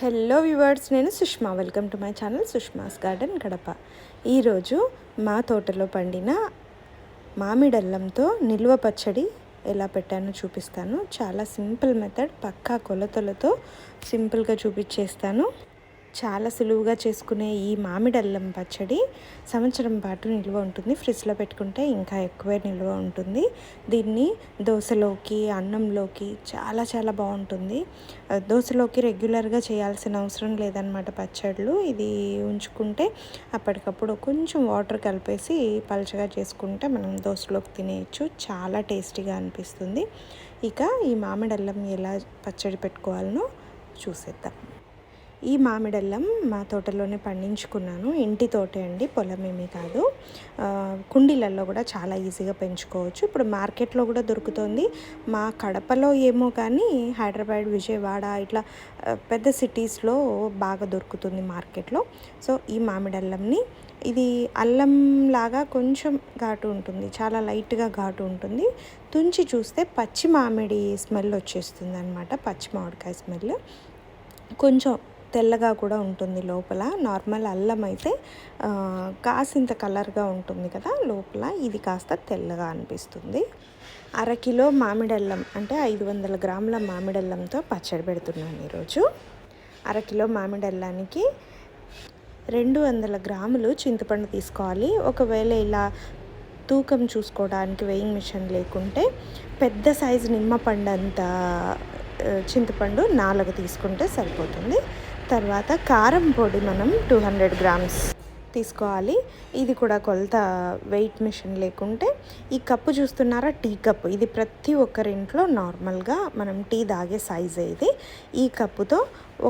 Hello viewers నేను Sushma. Welcome to my channel Sushma's garden Kadapa. ఈరోజు మా తోటలో పండిన మామిడల్లంతో నిల్వ పచ్చడి ఎలా పెట్టానో చూపిస్తాను. చాలా సింపుల్ మెథడ్ పక్కా కొలతలతో సింపుల్గా చూపించేస్తాను. చాలా సులువుగా చేసుకునే ఈ మామిడి అల్లం పచ్చడి సంవత్సరం పాటు నిల్వ ఉంటుంది. ఫ్రిడ్జ్లో పెట్టుకుంటే ఇంకా ఎక్కువే నిల్వ ఉంటుంది. దీన్ని దోశలోకి అన్నంలోకి చాలా చాలా బాగుంటుంది. దోశలోకి రెగ్యులర్గా చేయాల్సిన అవసరం లేదనమాట పచ్చళ్ళు. ఇది ఉంచుకుంటే అప్పటికప్పుడు కొంచెం వాటర్ కలిపేసి పలచగా చేసుకుంటే మనం దోశలోకి తినేయచ్చు. చాలా టేస్టీగా అనిపిస్తుంది. ఇక ఈ మామిడి అల్లం ఎలా పచ్చడి పెట్టుకోవాలనో చూసేద్దాం. ఈ మామిడల్లం మా తోటలోనే పండించుకున్నాను. ఇంటి తోటే అండి పొలం ఏమీ కాదు. కుండీలలో కూడా చాలా ఈజీగా పెంచుకోవచ్చు. ఇప్పుడు మార్కెట్లో కూడా దొరుకుతుంది. మా కడపలో ఏమో కానీ హైదరాబాద్ విజయవాడ ఇట్లా పెద్ద సిటీస్లో బాగా దొరుకుతుంది మార్కెట్లో. సో ఈ మామిడల్లంని ఇది అల్లం లాగా కొంచెం ఘాటు ఉంటుంది. చాలా లైట్గా ఘాటు ఉంటుంది. తుంచి చూస్తే పచ్చి మామిడి స్మెల్ వచ్చేస్తుంది అనమాట పచ్చి మామిడికాయ స్మెల్. కొంచెం తెల్లగా కూడా ఉంటుంది లోపల. నార్మల్ అల్లం అయితే కాసింత కలర్గా ఉంటుంది కదా లోపల. ఇది కాస్త తెల్లగా అనిపిస్తుంది. అరకిలో మామిడల్లం అంటే ఐదు వందల గ్రాముల మామిడల్లంతో పచ్చడి పెడుతున్నాను ఈరోజు. అరకిలో మామిడల్లానికి రెండు వందల గ్రాములు చింతపండు తీసుకోవాలి. ఒకవేళ ఇలా తూకం చూసుకోవడానికి వెయింగ్ మిషన్ లేకుంటే పెద్ద సైజు నిమ్మపండు అంత చింతపండు నాలుగు తీసుకుంటే సరిపోతుంది. తర్వాత కారం పొడి మనం టూ హండ్రెడ్ గ్రామ్స్ తీసుకోవాలి. ఇది కూడా కొలత వెయిట్ మిషన్ లేకుంటే ఈ కప్పు చూస్తున్నారా? Tea cup. ఇది ప్రతి ఒక్కరింట్లో నార్మల్గా మనం టీ తాగే సైజ్ ఇది. ఈ కప్పుతో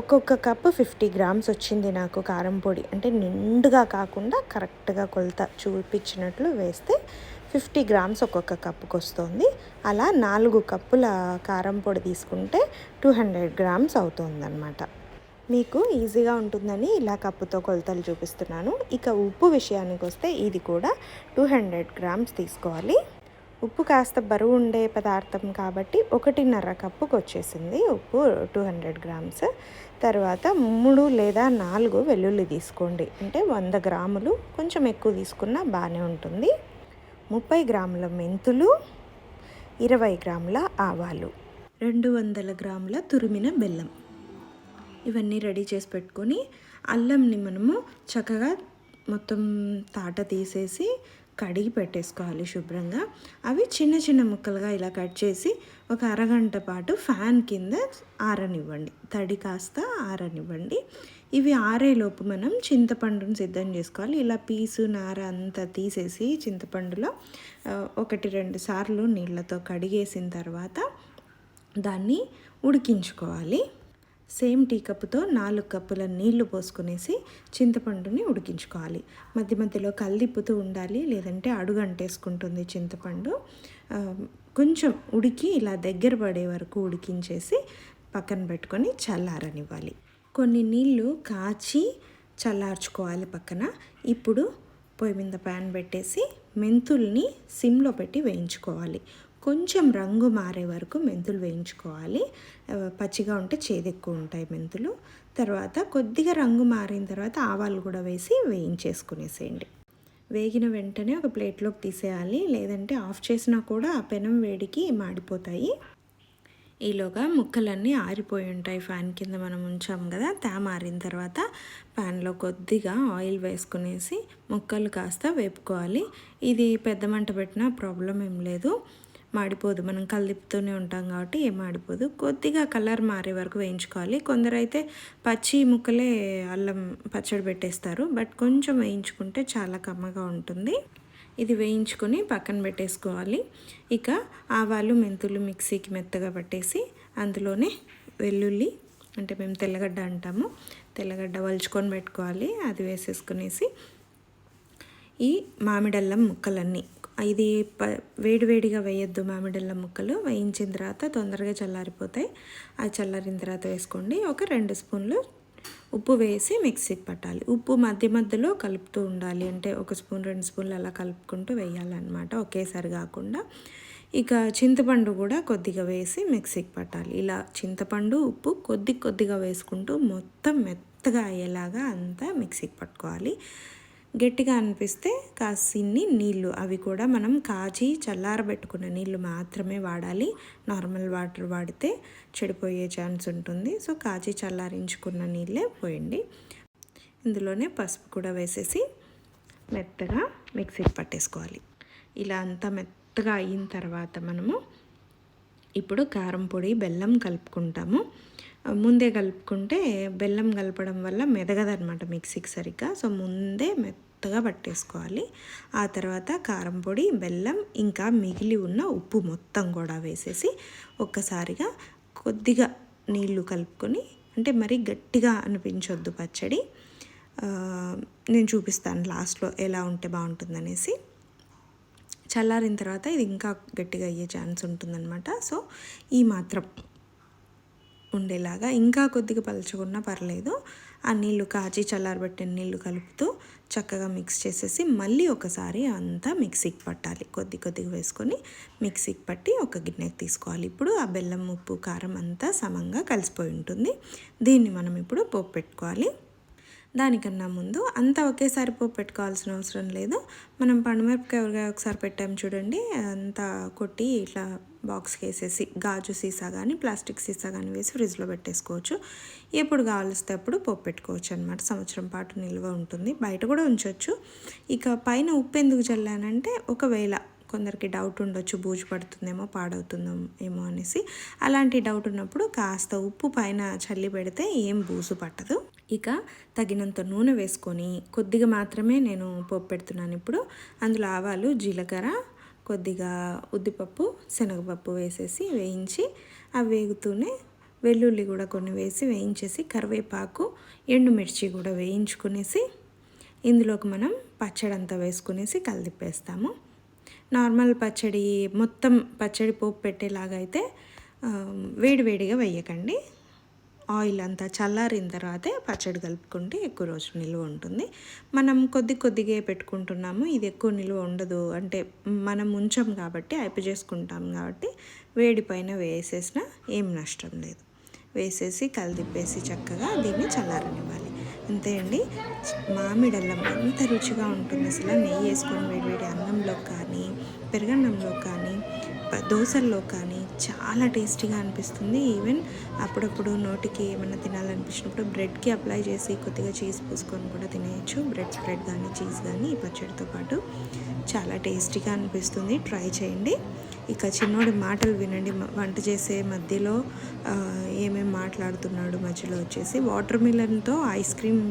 ఒక్కొక్క కప్పు ఫిఫ్టీ గ్రామ్స్ వచ్చింది నాకు కారం పొడి. అంటే నిండుగా కాకుండా కరెక్ట్గా కొలత చూపించినట్లు వేస్తే ఫిఫ్టీ గ్రామ్స్ ఒక్కొక్క కప్పుకి వస్తుంది. అలా నాలుగు కప్పుల కారం పొడి తీసుకుంటే టూ హండ్రెడ్ గ్రామ్స్ అవుతుందన్నమాట. మీకు ఈజీగా ఉంటుందని ఇలా కప్పుతో కొలతలు చూపిస్తున్నాను. ఇక ఉప్పు విషయానికి వస్తే ఇది కూడా టూ హండ్రెడ్ గ్రామ్స్ తీసుకోవాలి. ఉప్పు కాస్త బరువు ఉండే పదార్థం కాబట్టి ఒకటిన్నర కప్పుకి వచ్చేసింది ఉప్పు టూ హండ్రెడ్ గ్రామ్స్. తర్వాత మూడు లేదా నాలుగు వెల్లుల్లి తీసుకోండి. అంటే వంద గ్రాములు కొంచెం ఎక్కువ తీసుకున్నా బాగానే ఉంటుంది. ముప్పై గ్రాముల మెంతులు ఇరవై గ్రాముల ఆవాలు రెండు వందల గ్రాముల తురిమిన బెల్లం. ఇవన్నీ రెడీ చేసి పెట్టుకొని అల్లంని మనము చక్కగా మొత్తం తాట తీసేసి కడిగి పెట్టేసుకోవాలి శుభ్రంగా. అవి చిన్న చిన్న ముక్కలుగా ఇలా కట్ చేసి ఒక అరగంట పాటు ఫ్యాన్ కింద ఆరనివ్వండి. తడి కాస్త ఆరనివ్వండి. ఇవి ఆరేలోపు మనం చింతపండుని సిద్ధం చేసుకోవాలి. ఇలా పీసు నార అంతా తీసేసి చింతపండులో ఒకటి రెండు సార్లు నీళ్ళతో కడిగేసిన తర్వాత దాన్ని ఉడికించుకోవాలి. సేమ్ టీ కప్పుతో నాలుగు కప్పుల నీళ్ళు పోసుకునేసి చింతపండుని ఉడికించుకోవాలి. మధ్య మధ్యలో కల్దిప్పుతూ ఉండాలి లేదంటే అడుగు అంటేసుకుంటుంది చింతపండు కొంచెం ఉడికి ఇలా దగ్గర పడే వరకు ఉడికించేసి పక్కన పెట్టుకొని చల్లారనివ్వాలి. కొన్ని నీళ్ళు కాచి చల్లార్చుకోవాలి పక్కన. ఇప్పుడు పొయ్యి మీద ప్యాన్ పెట్టేసి మెంతుల్ని సిమ్లో పెట్టి వేయించుకోవాలి. కొంచెం రంగు మారే వరకు మెంతులు వేయించుకోవాలి. పచ్చిగా ఉంటే చేదు ఎక్కువ ఉంటాయి మెంతులు. తర్వాత కొద్దిగా రంగు మారిన తర్వాత ఆవాలు కూడా వేసి వేయించేసుకునేసేయండి. వేగిన వెంటనే ఒక ప్లేట్లోకి తీసేయాలి. లేదంటే ఆఫ్ చేసినా కూడా ఆ పెనం వేడికి మాడిపోతాయి. ఈలోగా ముక్కలన్నీ ఆరిపోయి ఉంటాయి. ఫ్యాన్ కింద మనం ఉంచాం కదా తేమ ఆరిన తర్వాత ప్యాన్లో కొద్దిగా ఆయిల్ వేసుకునేసి ముక్కలు కాస్త వేపుకోవాలి. ఇది పెద్ద మంట పెట్టినా ప్రాబ్లం ఏం లేదు. మాడిపోదు. మనం కలిపుతూనే ఉంటాం కాబట్టి ఏం మాడిపోదు. కొద్దిగా కలర్ మారే వరకు వేయించుకోవాలి. కొందరైతే పచ్చి ముక్కలే అల్లం పచ్చడి పెట్టేస్తారు. బట్ కొంచెం వేయించుకుంటే చాలా కమ్మగా ఉంటుంది. ఇది వేయించుకొని పక్కన పెట్టేసుకోవాలి. ఇక ఆవాలు మెంతులు మిక్సీకి మెత్తగా పట్టేసి అందులోనే వెల్లుల్లి అంటే మేము తెల్లగడ్డ అంటాము. తెల్లగడ్డ వలుచుకొని పెట్టుకోవాలి. అది వేసేసుకునేసి ఈ మామిడల్లం ముక్కలన్నీ ఇది ప వేడివేడిగా వేయొద్దు మామిడిళ్ళ ముక్కలు. వేయించిన తర్వాత తొందరగా చల్లారిపోతాయి. అది చల్లారిన తర్వాత వేసుకోండి. ఒక రెండు స్పూన్లు ఉప్పు వేసి మిక్సీకి పట్టాలి. ఉప్పు మధ్య మధ్యలో కలుపుతూ ఉండాలి. అంటే ఒక స్పూన్ రెండు స్పూన్లు అలా కలుపుకుంటూ వేయాలన్నమాట. ఒకేసారి కాకుండా ఇక చింతపండు కూడా కొద్దిగా వేసి మిక్సీకి పట్టాలి. ఇలా చింతపండు ఉప్పు కొద్ది కొద్దిగా వేసుకుంటూ మొత్తం మెత్తగా అయ్యేలాగా అంతా మిక్సీకి పట్టుకోవాలి. గట్టిగా అనిపిస్తే కాసిన్ని నీళ్ళు. అవి కూడా మనం కాచి చల్లారబెట్టుకున్న నీళ్ళు మాత్రమే వాడాలి. నార్మల్ వాటర్ వాడితే చెడిపోయే ఛాన్స్ ఉంటుంది. సో కాచి చల్లారించుకున్న నీళ్ళే పోయండి. ఇందులోనే పసుపు కూడా వేసేసి మెత్తగా మిక్సీకి పట్టేసుకోవాలి. ఇలా అంతా మెత్తగా అయిన తర్వాత మనము ఇప్పుడు కారం పొడి బెల్లం కలుపుకుంటాము. ముందే కలుపుకుంటే బెల్లం కలపడం వల్ల మెదగదనమాట మిక్సీకి సరిగ్గా. సో ముందే మెత్తగా పట్టేసుకోవాలి. ఆ తర్వాత కారం పొడి బెల్లం ఇంకా మిగిలి ఉన్న ఉప్పు మొత్తం కూడా వేసేసి ఒక్కసారిగా కొద్దిగా నీళ్ళు కలుపుకొని అంటే మరీ గట్టిగా అనిపించొద్దు పచ్చడి. నేను చూపిస్తాను లాస్ట్లో ఎలా ఉంటే బాగుంటుందనేసి. చల్లారిన తర్వాత ఇది ఇంకా గట్టిగా అయ్యే ఛాన్స్ ఉంటుందన్నమాట. సో ఈ మాత్రం. ఉండేలాగా ఇంకా కొద్దిగా పలచకున్నా పర్లేదు. ఆ నీళ్ళు కాచి చల్లారబెట్టిన నీళ్ళు కలుపుతూ చక్కగా మిక్స్ చేసేసి మళ్ళీ ఒకసారి అంతా మిక్సీకి పట్టాలి. కొద్ది కొద్దిగా వేసుకొని మిక్సీకి పట్టి ఒక గిన్నెకి తీసుకోవాలి. ఇప్పుడు ఆ బెల్లం ఉప్పు కారం అంతా సమంగా కలిసిపోయి ఉంటుంది. దీన్ని మనం ఇప్పుడు పోపు పెట్టుకోవాలి. దానికన్నా ముందు అంతా ఒకేసారి పోపు పెట్టుకోవాల్సిన అవసరం లేదు. మనం పండుమిరపకాయ ఊరగాయ ఒకసారి పెట్టాము చూడండి. అంతా కొట్టి ఇట్లా బాక్స్కి వేసేసి గాజు సీసా కానీ ప్లాస్టిక్ సీసా కానీ వేసి ఫ్రిడ్జ్లో పెట్టేసుకోవచ్చు. ఎప్పుడు కావాల్స్తే అప్పుడు పోపు పెట్టుకోవచ్చు అనమాట సంవత్సరం పాటు నిల్వ ఉంటుంది. బయట కూడా ఉంచవచ్చు ఇక పైన ఉప్పు ఎందుకు చల్లానంటే ఒకవేళ కొందరికి డౌట్ ఉండొచ్చు బూజు పడుతుందేమో పాడవుతుందో ఏమో అనేసి. అలాంటి డౌట్ ఉన్నప్పుడు కాస్త ఉప్పు పైన చల్లి పెడితే ఏం బూజు పట్టదు. ఇక తగినంత నూనె వేసుకొని కొద్దిగా మాత్రమే నేను పోపు పెడుతున్నాను ఇప్పుడు. అందులో ఆవాలు జీలకర్ర కొద్దిగా ఉద్దిపప్పు శనగపప్పు వేసేసి వేయించి అవి వేగుతూనే వెల్లుల్లి కూడా కొన్ని వేసి వేయించేసి కరివేపాకు ఎండుమిర్చి కూడా వేయించుకునేసి ఇందులోకి మనం పచ్చడంతా వేసుకునేసి కలిదిప్పేస్తాము. నార్మల్ పచ్చడి మొత్తం పచ్చడి పోపు పెట్టేలాగా అయితే వేడివేడిగా వేయకండి. ఆయిల్ అంతా చల్లారిన తర్వాతే పచ్చడి కలుపుకుంటే ఎక్కువ రోజులు నిల్వ ఉంటుంది. మనం కొద్ది కొద్దిగా పెట్టుకుంటున్నాము ఇది ఎక్కువ నిల్వ ఉండదు. అంటే మనం ఉంచాం కాబట్టి అయిపో చేసుకుంటాం కాబట్టి వేడి పైన వేసేసినా ఏం నష్టం లేదు. వేసేసి కలిదిప్పేసి చక్కగా దీన్ని చల్లారనివ్వాలి. అంతే అండి. మామిడల్లం ఎంత రుచిగా ఉంటుంది అసలు. నెయ్యి వేసుకొని వేడివేడి అన్నంలో కానీ పెరగన్నంలో కానీ దోశల్లో కానీ చాలా టేస్టీగా అనిపిస్తుంది. ఈవెన్ అప్పుడప్పుడు నోటికి ఏమైనా తినాలనిపించినప్పుడు బ్రెడ్కి అప్లై చేసి కొద్దిగా చీజ్ పూసుకొని కూడా తినేయచ్చు. బ్రెడ్ స్ప్రెడ్ కానీ చీజ్ కానీ ఈ పచ్చడితో పాటు చాలా టేస్టీగా అనిపిస్తుంది. ట్రై చేయండి. ఇక చిన్నోడి మాటలు వినండి. వంట చేసే మధ్యలో ఏమేమి ఏమేం మాట్లాడుతున్నాడు మధ్యలో వచ్చేసి వాటర్ మిలన్తో ఐస్ క్రీమ్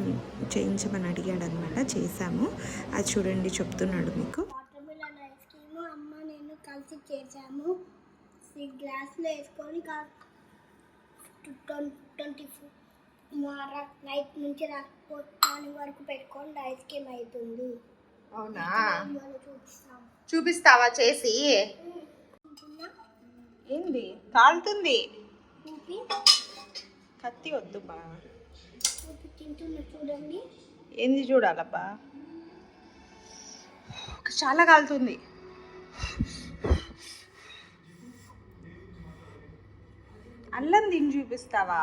చేయించమని అడిగాడు అనమాట చేశాము. అది చూడండి చెప్తున్నాడు మీకు వాటర్ మిలన్ ఐస్ క్రీమ్ అమ్మ నేను కలిసి చేసాము ఈ గ్లాస్లో వేసుకొని ట్వంటీ ఫోర్ నైట్ నుంచి మార్నింగ్ వరకు పెట్టుకొని ఐస్ క్రీమ్ అవుతుంది? అవునా? చూపిస్తావా చేసి? ఏంది? కాలుతుంది కత్తి వద్దు బా. చూడండి. ఏంది చూడాలబ్బా? చాలా కాలుతుంది. అల్లం తిని చూపిస్తావా?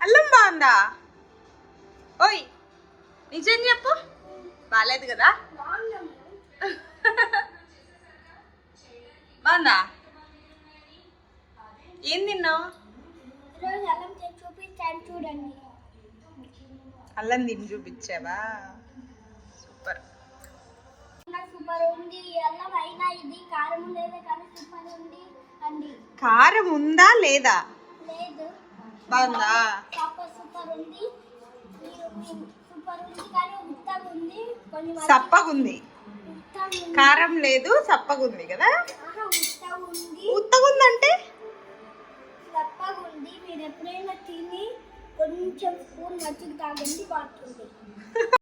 అల్లం బాగుందా? ఓయ్ నిజం చెప్పు. బాగాలేదు కదా? బాగుందా? ఏం తిన్నావు? చూపించాను చూడండి. అల్లం తిని చూపించావా? సూపర్. సూపర్ ఉంది. అల్లం అయినా ఇది కారం లేదు కానీ సూపర్ ఉంది అండి. కారం ఉందా లేదా? లేదు. బాగుందా? సూపర్ ఉంది. సూపర్ ఉంది కానీ ఉత్తగా ఉంది. కొన్ని సప్పగుంది. కారం లేదు సప్పగుంది కదా? ఉత్తగుందంటే సప్పగా ఉంది. మీరు ఎప్పుడైనా తిని కొంచెం స్పూన్ మజ్జిగ తాగండి బాగుంటుంది